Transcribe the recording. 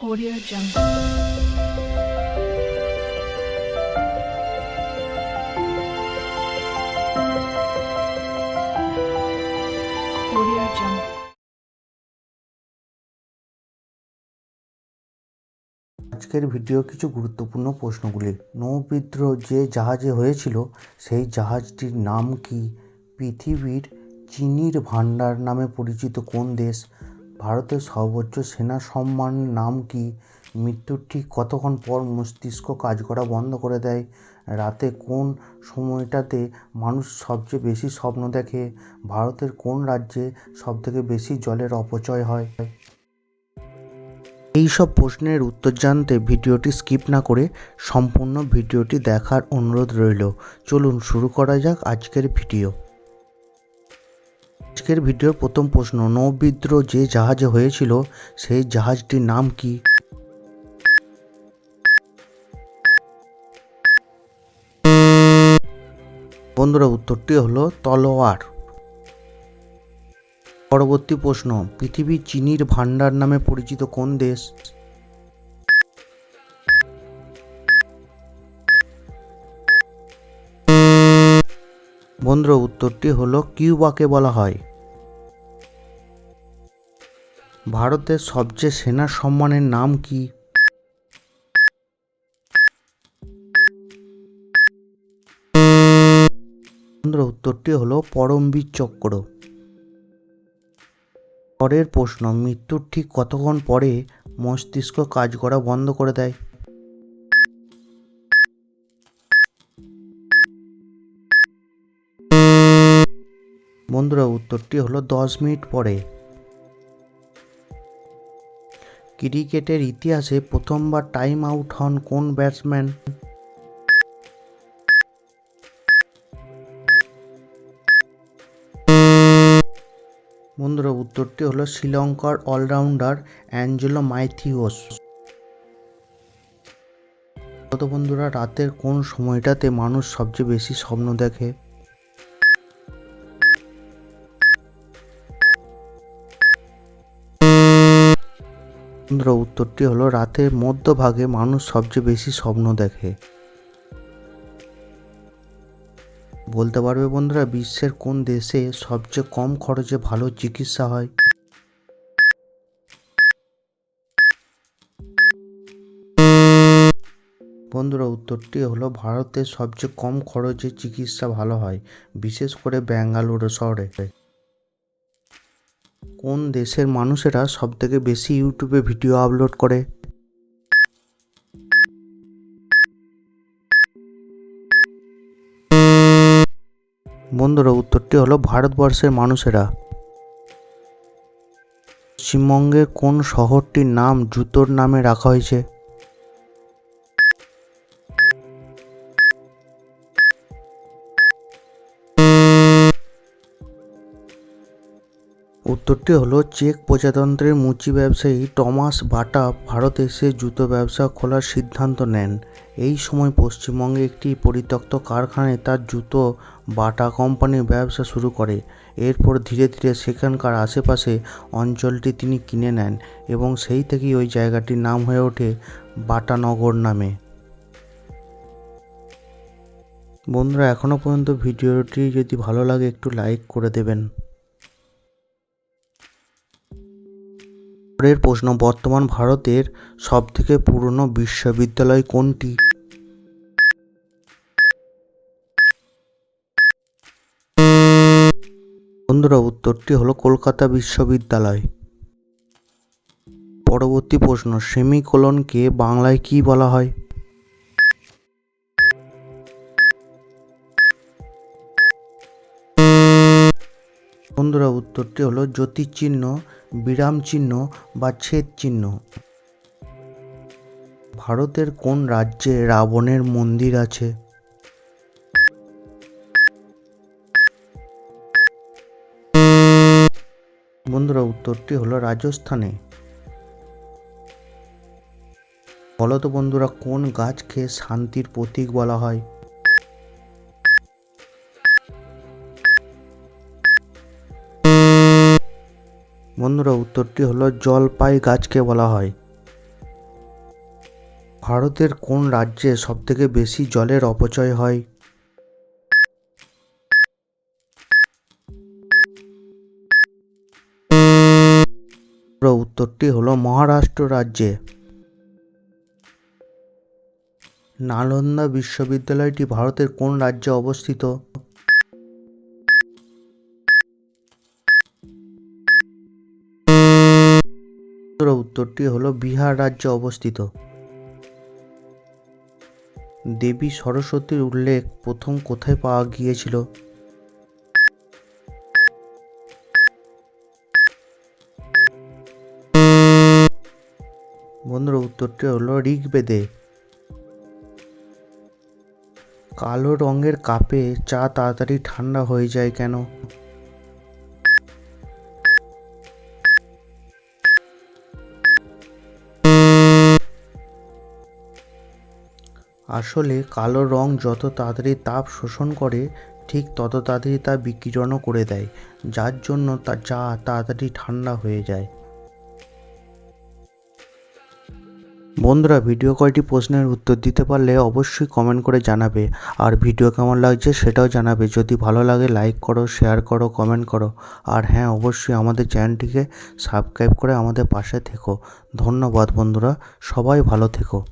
Audio Jungle. আজকের video কিছু গুরুত্বপূর্ণ প্রশ্নগুলি। নৌবিদ্রোহ যে জাহাজে হয়েছিল, সেই জাহাজটির নাম কি? পৃথিবীর চিনির ভাণ্ডার নামে পরিচিত কোন দেশ? ভারতের সর্বোচ্চ সেনা সম্মানের নাম কি? মৃত্যুর ঠিক কতক্ষণ পর মস্তিষ্ক কাজ করা বন্ধ করে দেয়? রাতে কোন সময়টাতে মানুষ সবচেয়ে বেশি স্বপ্ন দেখে? ভারতের কোন রাজ্যে সবথেকে বেশি জলের অপচয় হয়? এই সব প্রশ্নের উত্তর জানতে ভিডিওটি স্কিপ না করে সম্পূর্ণ ভিডিওটি দেখার অনুরোধ রইল। চলুন শুরু করা যাক আজকের ভিডিও। আজকের ভিডিওর প্রথম প্রশ্ন নৌবিদ্রোহ যে জাহাজে হয়েছিল, সেই জাহাজটির নাম কি? বন্ধুরা, উত্তরটি হলো তলোয়ার। পরবর্তী প্রশ্ন পৃথিবীর চিনির ভাণ্ডার নামে পরিচিত কোন দেশ? বন্ধুরা উত্তরটি হলো কিউবাকে বলা হয়। ভারতের সবচেয়ে সেনা সম্মানের নাম কি? বন্ধুরা উত্তরটি হলো পরমবীর চক্র। পরের প্রশ্ন, মৃত্যুর ঠিক কতক্ষণ পরে মস্তিষ্ক কাজ করা বন্ধ করে দেয়? বন্ধুরা, উত্তরটি হলো দশ মিনিট পরে। ক্রিকেটের ইতিহাসে প্রথমবার টাইম আউট হন কোন ব্যাটসম্যান? বন্ধুরা, উত্তরটি হলো শ্রীলঙ্কার অলরাউন্ডার অ্যাঞ্জেলো মাইথিওস তো বন্ধুরা, রাতের কোন সময়টাতে মানুষ সবচেয়ে বেশি স্বপ্ন দেখে? উত্তরটি হলো, রাতের মধ্যভাগে মানুষ সবচেয়ে বেশি স্বপ্ন দেখে। বলতে পারবে বন্ধুরা, বিশ্বের কোন দেশে সবচেয়ে কম খরচে ভালো চিকিৎসা হয়? বন্ধুরা, উত্তরটি হলো ভারতের সবচেয়ে কম খরচে চিকিৎসা ভালো হয়, বিশেষ করে ব্যাঙ্গালোর শহরে। কোন দেশের মানুষেরা সবথেকে বেশি ইউটিউবে ভিডিও আপলোড করে? বন্ধুরা, উত্তরটি হলো ভারতবর্ষের মানুষেরা। পশ্চিমবঙ্গের কোন শহরটির নাম জুতোর নামে রাখা হয়েছে? উত্তরটি হলো, চেক প্রজাতন্ত্রের মুচি ব্যবসায়ী টমাস বাটা ভারতে এসে জুতো ব্যবসা খোলার সিদ্ধান্ত নেন। এই সময় পশ্চিমবঙ্গে একটি পরিত্যক্ত কারখানায় তার জুতো বাটা কোম্পানির ব্যবসা শুরু করে। এরপর ধীরে ধীরে সেখানকার আশেপাশে অঞ্চলটি তিনি কিনে নেন এবং সেই থেকেই ওই জায়গাটির নাম হয়ে ওঠে বাটানগর নামে। বন্ধুরা এখনও পর্যন্ত ভিডিওটি যদি ভালো লাগে একটু লাইক করে দেবেন। পরের প্রশ্ন, বর্তমান ভারতের সবথেকে পুরনো বিশ্ববিদ্যালয় কোনটি? বন্ধুরা, উত্তরটি হলো কলকাতা বিশ্ববিদ্যালয়। পরবর্তী প্রশ্ন সেমিকোলনকে বাংলায় কি বলা হয়? বন্ধুরা, উত্তরটি হলো জ্যোতির্চিহ্ন বিরাম চিহ্ন বা ছেদ চিহ্ন। ভারতের কোন রাজ্যে রাবণের মন্দির আছে? বন্ধুরা, উত্তরটি হলো রাজস্থানে। বলো তো বন্ধুরা, কোন গাছকে শান্তির প্রতীক বলা হয়? বন্ধুরা, উত্তরটি হলো জলপাই গাছকে বলা হয়। ভারতের কোন রাজ্যে সবথেকে বেশি জলের অপচয় হয়? উত্তরটি হলো মহারাষ্ট্র রাজ্যে। নালন্দা বিশ্ববিদ্যালয়টি ভারতের কোন রাজ্যে অবস্থিত? পুরো উত্তরটি হলো বিহার রাজ্যে অবস্থিত। দেবী সরস্বতীর উল্লেখ প্রথম কোথায় পাওয়া গিয়েছিল? বন্ধুরা, উত্তরটি হলো ঋগ্বেদে। কালো রঙের কাপে চা তাড়াতাড়ি ঠান্ডা হয়ে যায় কেন? আসলে কালো রং যত তাড়াতাড়ি তাপ শোষণ করে, ঠিক তত তাড়াতাড়ি তা বিকিরণও করে দেয়, যার জন্য তা চা তাড়াতাড়ি ঠান্ডা হয়ে যায়। বন্ধুরা, ভিডিও কয়টি প্রশ্নের উত্তর দিতে পারলে অবশ্যই কমেন্ট করে জানাবে। আর ভিডিও কেমন লাগছে সেটাও জানাবে। যদি ভালো লাগে লাইক করো শেয়ার করো কমেন্ট করো। আর হ্যাঁ অবশ্যই আমাদের চ্যানেলটিকে সাবস্ক্রাইব করে আমাদের পাশে থেকো। ধন্যবাদ বন্ধুরা, সবাই ভালো থেকো।